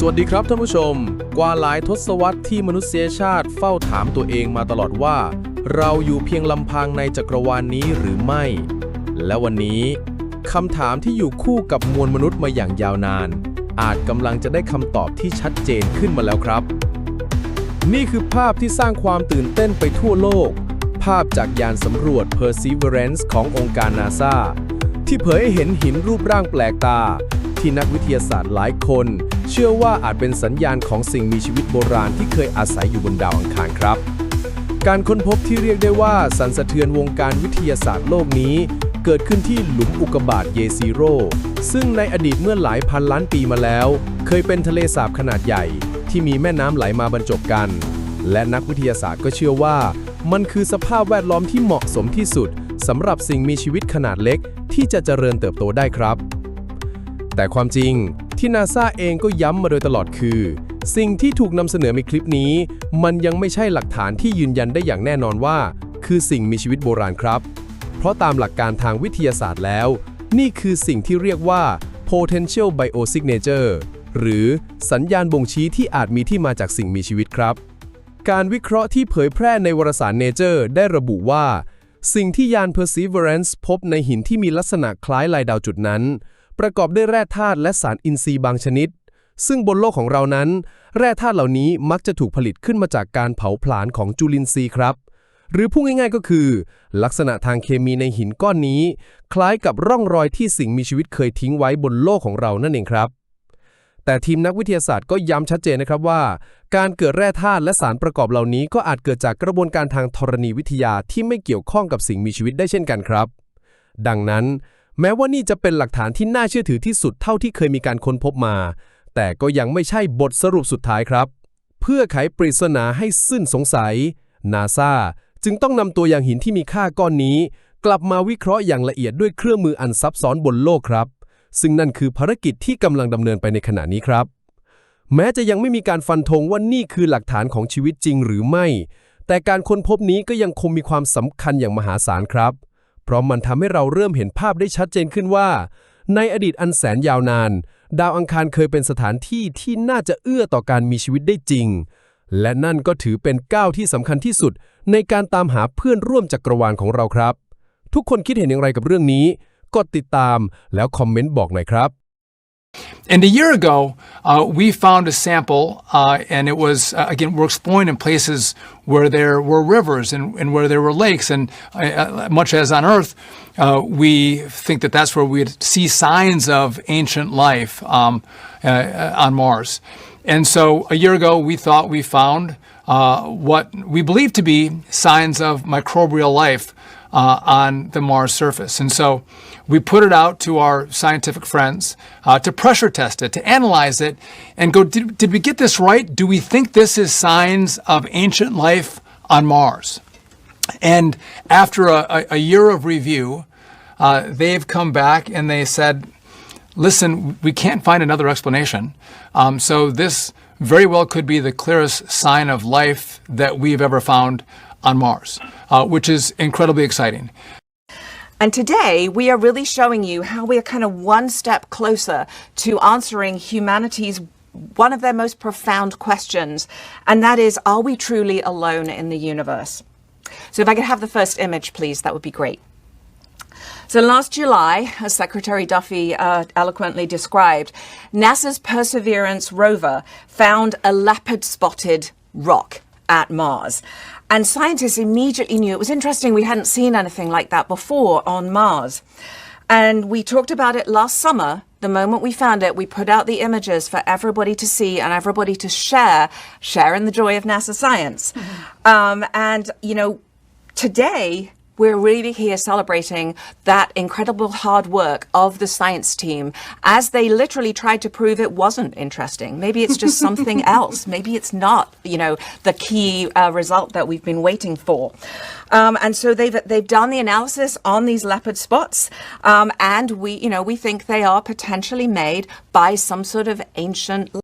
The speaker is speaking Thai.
สวัสดีครับท่านผู้ชม กว่าหลายทศวรรษที่มนุษยชาติเฝ้าถามตัวเองมาตลอดว่า เราอยู่เพียงลำพังในจักรวาลนนี้หรือไม่ และวันนี้คำถามที่อยู่คู่กับมวลมนุษย์มาอย่างยาวนาน อาจกำลังจะได้คำตอบที่ชัดเจนขึ้นมาแล้วครับ นี่คือภาพที่สร้างความตื่นเต้นไปทั่วโลก ภาพจากยานสำรวจ Perseverance ขององค์การนาซาที่เผยให้เห็นหินรูปร่างแปลกตา ที่นักวิทยาศาสตร์หลายคน เชื่อว่าอาจเป็นสัญญาณของสิ่งมีชีวิตโบราณที่เคยอาศัยอยู่บนดาวอังคารครับ การค้นพบที่เรียกได้ว่าสั่นสะเทือนวงการวิทยาศาสตร์โลกนี้ เกิดขึ้นที่หลุมอุกกาบาตเยซีโร่ซึ่งในอดีตเมื่อหลายพันล้านปีมาแล้ว เคยเป็นทะเลสาบขนาดใหญ่ ที่มีแม่น้ำไหลมาบรรจบกัน และนักวิทยาศาสตร์ก็เชื่อว่า มันคือสภาพแวดล้อมที่เหมาะสมที่สุดสำหรับสิ่งมีชีวิตขนาดเล็กที่จะเจริญเติบโตได้ครับ แต่ความจริง ที่นาซาเองก็ย้ำมาโดยตลอดคือ สิ่งที่ถูกนำเสนอในคลิปนี้ มันยังไม่ใช่หลักฐานที่ยืนยันได้อย่างแน่นอนว่า คือสิ่งมีชีวิตโบราณครับ เพราะตามหลักการทางวิทยาศาสตร์แล้ว นี่คือสิ่งที่เรียกว่า potential biosignature หรือสัญญาณบ่งชี้ที่อาจมีที่มาจากสิ่งมีชีวิตครับ การวิเคราะห์ที่เผยแพร่ในวารสาร Nature ได้ระบุว่า สิ่งที่ยาน Perseverance พบในหินที่มีลักษณะคล้ายลายดาวจุดนั้น ประกอบด้วยแร่ธาตุและสารอินทรีย์บางชนิด ซึ่งบนโลกของเรานั้น แร่ธาตุเหล่านี้มักจะถูกผลิตขึ้นมาจากการเผาผลาญของจุลินทรีย์ครับ หรือพูดง่ายๆก็คือ ลักษณะทางเคมีในหินก้อนนี้ คล้ายกับร่องรอยที่สิ่งมีชีวิตเคยทิ้งไว้บนโลกของเรานั่นเองครับ แต่ทีมนักวิทยาศาสตร์ก็ย้ำชัดเจนนะครับว่า การเกิดแร่ธาตุและสารประกอบเหล่านี้ ก็อาจเกิดจากกระบวนการทางธรณีวิทยาที่ไม่เกี่ยวข้องกับสิ่งมีชีวิตได้เช่นกันครับ ดังนั้น แม้ว่านี่จะเป็นหลักฐานที่น่าเชื่อถือที่สุดเท่าที่เคยมีการค้นพบมา แต่ก็ยังไม่ใช่บทสรุปสุดท้ายครับ เพื่อไขปริศนาให้สิ้นสงสัย นาซาจึงต้องนำตัวอย่างหินที่มีค่าก้อนนี้ กลับมาวิเคราะห์อย่างละเอียดด้วยเครื่องมืออันซับซ้อนบนโลกครับ ซึ่งนั่นคือภารกิจที่กำลังดำเนินไปในขณะนี้ครับ แม้จะยังไม่มีการฟันธงว่านี่คือหลักฐานของชีวิตจริงหรือไม่ แต่การค้นพบนี้ก็ยังคงมีความสำคัญอย่างมหาศาลครับ เพราะมันทำให้เราเริ่มเห็นภาพได้ชัดเจนขึ้นว่า ในอดีตอันแสนยาวนาน ดาวอังคารเคยเป็นสถานที่ที่น่าจะเอื้อต่อการมีชีวิตได้จริง และนั่นก็ถือเป็นก้าวที่สำคัญที่สุด ในการตามหาเพื่อนร่วมจักรวาลของเราครับ ทุกคนคิดเห็นอย่างไรกับเรื่องนี้ กดติดตามแล้วคอมเมนต์บอกหน่อยครับ And a year ago, uh, we found a sample, uh, and it was, uh, again, we're exploring in places where there were rivers and, and where there were lakes. And uh, uh, much as on Earth, uh, we think that that's where we'd see signs of ancient life um, on Mars. And so a year ago, we thought we found what we believe to be signs of microbial life uh, on the Mars surface. And so we put it out to our scientific friends uh, to pressure test it, to analyze it, and go, did, did we get this right? Do we think this is signs of ancient life on Mars? And after a, a, a year of review, uh, they've come back and they said, listen, we can't find another explanation. Um, so this very well could be the clearest sign of life that we've ever found on Mars, uh, which is incredibly exciting. And today we are really showing you how we are kind of one step closer to answering humanity's one of their most profound questions, and that is are we truly alone in the universe? So, if I could have the first image, please, that would be great. So last July, as Secretary Duffy uh, eloquently described, NASA's Perseverance rover found a leopard spotted rock at Mars. And scientists immediately knew it was interesting. We hadn't seen anything like that before on Mars. And we talked about it last summer. The moment we found it, we put out the images for everybody to see and everybody to share, share in the joy of NASA science. Um, and, you know, today, we're really here celebrating that incredible hard work of the science team as they literally tried to prove it wasn't interesting. Maybe it's just something else. Maybe it's not, you know, the key uh, result that we've been waiting for. Um, and so they've they've done the analysis on these leopard spots, um, and we, you know, we think they are potentially made by some sort of ancient